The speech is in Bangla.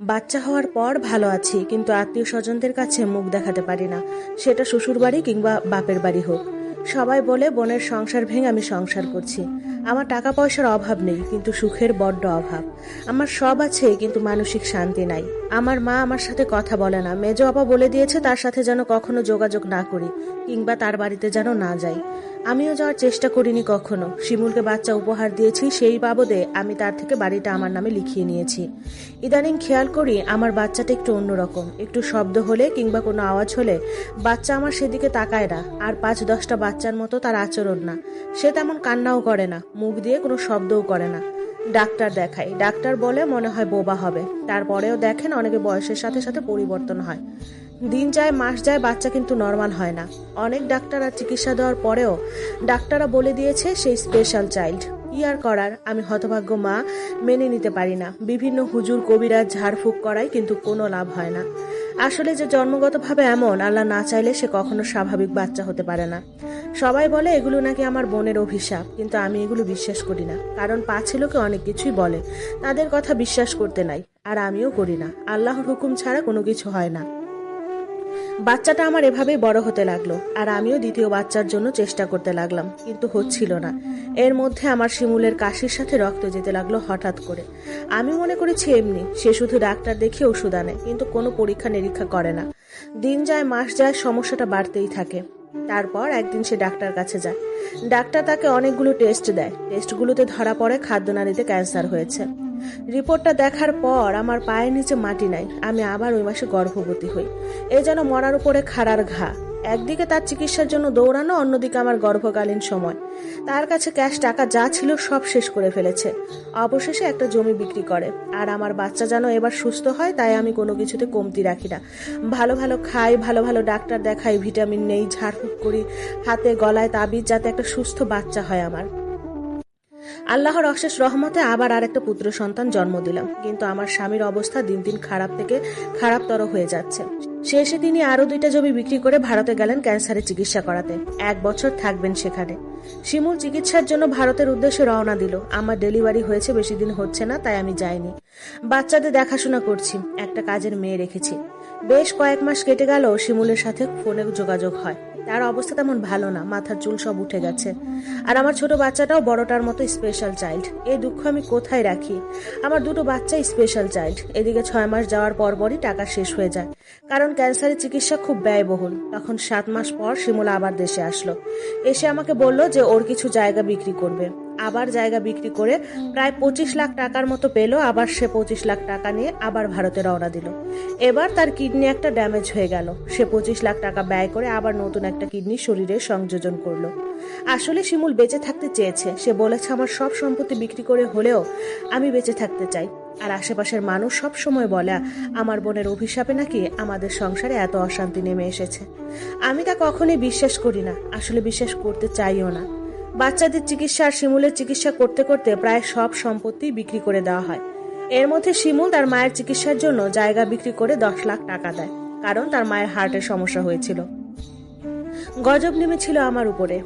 বাচ্চা হওয়ার পর ভালো আছি, কিন্তু আত্মীয় স্বজনদের কাছে মুখ দেখাতে পারি না। সেটা শ্বশুর বাড়ি কিংবা বাপের বাড়ি হোক। সবাই বলে বোনের সংসার ভেঙে আমি সংসার করছি। আমার টাকা পয়সার অভাব নেই, কিন্তু সুখের বড্ড অভাব। আমার সব আছে, কিন্তু মানসিক শান্তি নাই। আমার মা আমার সাথে কথা বলে না। মেজো আপা বলে দিয়েছে তার সাথে যেন কখনো যোগাযোগ না করি, কিংবা তার বাড়িতে যেন না যাই। আমিও যাওয়ার চেষ্টা করিনি কখনো। শিমুলকে বাচ্চা উপহার দিয়েছি, সেই বাবদে আমি তার থেকে বাড়িটা আমার নামে লিখিয়ে নিয়েছি। ইদানিং খেয়াল করি আমার বাচ্চাটা একটু অন্যরকম। একটু শব্দ হলে কিংবা কোনো আওয়াজ হলে বাচ্চা আমার সেদিকে তাকায় না। আর পাঁচ দশটা বাচ্চার মতো তার আচরণ না। সে তেমন কান্নাও করে না, মুখ দিয়ে কোনো শব্দও করে না। ডাক্তার দেখাই ডাক্তার বলে মনে হয় বোবা হবে। তারপরেও দেখেন অনেকে বয়সের সাথে সাথে পরিবর্তন হয়। দিন যায়, মাস যায়, বাচ্চা কিন্তু নর্মাল হয় না। অনেক ডাক্তার আর চিকিৎসা দেওয়ার পরেও ডাক্তাররা বলে দিয়েছে সেই স্পেশাল চাইল্ড কি আর করার? আমি হতভাগ্য মা, মেনে নিতে পারি না। বিভিন্ন হুজুর, কবিরাজ ঝাড়ফুঁক করাই কিন্তু কোনো লাভ হয় না। আসলে যে জন্মগতভাবে এমন, আল্লাহ না চাইলে সে কখনো স্বাভাবিক বাচ্চা হতে পারে না। সবাই বলে, এগুলো নাকি আমার বোনের অভিশাপ। কিন্তু আমি এগুলো বিশ্বাস করি না। কারণ পাছে লোকে অনেক কিছুই বলে। তাদের কথা বিশ্বাস করতে নাই, আর আমিও করি না। আল্লাহর হুকুম ছাড়া কোনো কিছু হয় না। বাচ্চাটা আমার এভাবেই বড় হতে লাগল, আর আমিও দ্বিতীয় বাচ্চার জন্য চেষ্টা করতে লাগলাম, কিন্তু হচ্ছিল না। এর মধ্যে আমার শিমুলের কাশির সাথে রক্ত যেতে লাগল হঠাৎ করে। আমি মনে করেছি এমনি, সে শুধু ডাক্তার দেখে ওষুধ আনে, কিন্তু কোনো পরীক্ষা নিরীক্ষা করে না। দিন যায়, মাস যায়, সমস্যাটা বাড়তেই থাকে। তারপর একদিন সে ডাক্তার কাছে যায়। ডাক্তার তাকে অনেকগুলো টেস্ট দেয়। টেস্টগুলোতে ধরা পড়ে খাদ্য খাদ্যনালীতে ক্যান্সার হয়েছে। রিপোর্টটা দেখার পর আমার পায়ের নিচে মাটি নাই, আমি আবার ওই মাসে গর্ভবতী হই। এ যেন মরার উপরে খাড়ার ঘা। একদিকে তার চিকিৎসার জন্য দৌড়ানো, অন্যদিকে আমার গর্ভকালীন সময়। তার কাছে ক্যাশ টাকা যা ছিল সব শেষ করে ফেলেছে। অবশেষে একটা জমি বিক্রি করে। আর আমার বাচ্চা যেন এবার সুস্থ হয়, তাই আমি কোনো কিছুতে কমতি রাখি না। ভালো ভালো খাই, ভালো ভালো ডাক্তার দেখাই, ভিটামিন নেই, ঝাড়ফুঁক করি, হাতে গলায় তাবিজ যাতে একটা সুস্থ বাচ্চা হয় আমার। আল্লাহর অশেষ রহমতে আবার আর একটা পুত্র সন্তান জন্ম দিলাম। কিন্তু আমার স্বামীর অবস্থা দিন দিন খারাপ থেকে খারাপতর হয়ে যাচ্ছে। শেষে তিনি আরও দুইটা জমি বিক্রি করে ভারতে গেলেন ক্যান্সারের চিকিৎসা করাতে। এক বছর থাকবেন সেখানে। শিমুল চিকিৎসার জন্য ভারতের উদ্দেশ্যে রওনা দিল। আমার ডেলিভারি হয়েছে, বেশি দিন হচ্ছে না, তাই আমি যাইনি। বাচ্চাদের দেখাশোনা করছি, একটা কাজের মেয়ে রেখেছি। বেশ কয়েক মাস কেটে গেল শিমুলের সাথে ফোনে যোগাযোগ হয়। তার অবস্থা তেমন ভালো না, মাথার চুল সব উঠে গেছে। আর আমার ছোট বাচ্চাটাও বড়টার মতো স্পেশাল চাইল্ড এই দুঃখ আমি কোথায় রাখি? আমার দুটো বাচ্চা স্পেশাল চাইল্ড এদিকে ছয় মাস যাওয়ার পরপরই টাকা শেষ হয়ে যায়। কারণ ক্যান্সারের চিকিৎসা খুব ব্যয়বহুল। তখন সাত মাস পর শিমলা আবার দেশে আসলো। এসে আমাকে বলল যে ওর কিছু জায়গা বিক্রি করবে। আবার জায়গা বিক্রি করে প্রায় পঁচিশ লাখ টাকার মতো পেল, আবার সে পঁচিশ লাখ টাকা নিয়ে আবার ভারতে রওনা দিল। এবার তার কিডনি একটা ড্যামেজ হয়ে গেল। সে পঁচিশ লাখ টাকা ব্যয় করে আবার নতুন একটা কিডনি শরীরে সংযোজন করল। আসলে শিমুল বেঁচে থাকতে চেয়েছে। সে বলেছে, আমার সব সম্পত্তি বিক্রি করে হলেও আমি বেঁচে থাকতে চাই। আর আশেপাশের মানুষ সব সময় বলে, আমার বোনের অভিশাপে নাকি আমাদের সংসারে এত অশান্তি নেমে এসেছে। আমি তা কখনোই বিশ্বাস করি না। আসলে বিশ্বাস করতে চাইও না। বাচ্চাদের চিকিৎসা আর শিমুলের চিকিৎসা করতে করতে প্রায় সব সম্পত্তি বিক্রি করে দেওয়া হয়। এর মধ্যে শিমুল তার মায়ের চিকিৎসার জন্য জায়গা বিক্রি করে দশ লাখ টাকা দেয়, কারণ তার মায়ের হার্টের সমস্যা হয়েছিল। গজব নেমেছিল আমার উপরে।